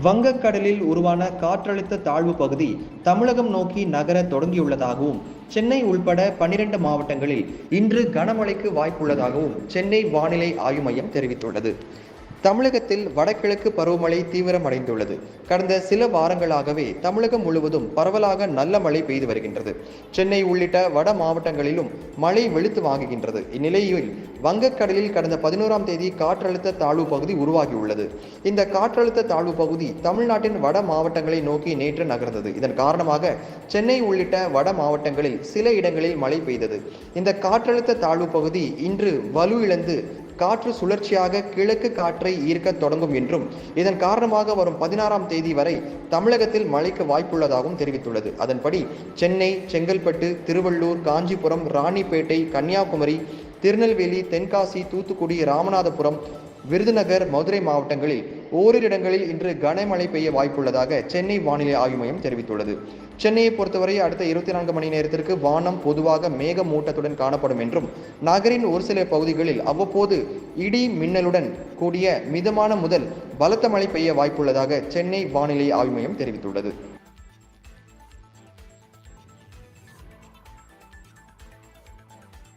வங்கக்கடலில் உருவான காற்றழுத்த தாழ்வு பகுதி தமிழகம் நோக்கி நகர தொடங்கியுள்ளதாகவும் சென்னை உள்பட பன்னிரண்டு மாவட்டங்களில் இன்று கனமழைக்கு வாய்ப்புள்ளதாகவும் சென்னை வானிலை ஆய்வு மையம் தெரிவித்துள்ளது. தமிழகத்தில் வடகிழக்கு பருவமழை தீவிரமடைந்துள்ளது. கடந்த சில வாரங்களாகவே தமிழகம் முழுவதும் பரவலாக நல்ல மழை பெய்து வருகின்றது. சென்னை உள்ளிட்ட வட மாவட்டங்களிலும் மழை வெளுத்து வாங்குகின்றது. இந்நிலையில் வங்கக்கடலில் கடந்த பதினோராம் தேதி காற்றழுத்த தாழ்வு பகுதி உருவாகியுள்ளது. இந்த காற்றழுத்த தாழ்வு பகுதி தமிழ்நாட்டின் வட மாவட்டங்களை நோக்கி நேற்று நகர்ந்தது. இதன் காரணமாக சென்னை உள்ளிட்ட வட மாவட்டங்களில் சில இடங்களில் மழை பெய்தது. இந்த காற்றழுத்த தாழ்வு பகுதி இன்று வலு இழந்து காற்று சுழற்சியாக கிழக்கு காற்றை ஈர்க்க தொடங்கும் என்றும் இதன் காரணமாக வரும் பதினாறாம் தேதி வரை தமிழகத்தில் மழைக்கு வாய்ப்புள்ளதாகவும் தெரிவித்துள்ளது. அதன்படி சென்னை செங்கல்பட்டு திருவள்ளூர் காஞ்சிபுரம் ராணிப்பேட்டை கன்னியாகுமரி திருநெல்வேலி தென்காசி தூத்துக்குடி ராமநாதபுரம் விருதுநகர் மதுரை மாவட்டங்களில் ஓரிரு இடங்களில் இன்று கனமழை பெய்ய வாய்ப்புள்ளதாக சென்னை வானிலை ஆய்வு மையம் தெரிவித்துள்ளது. சென்னையை பொறுத்தவரை அடுத்த இருபத்தி நான்கு மணி நேரத்திற்கு வானம் பொதுவாக மேகமூட்டத்துடன் காணப்படும் என்றும் நகரின் ஒரு சில பகுதிகளில் அவ்வப்போது இடி மின்னலுடன் கூடிய மிதமான முதல் பலத்த மழை பெய்ய வாய்ப்புள்ளதாக சென்னை வானிலை ஆய்வு மையம் தெரிவித்துள்ளது.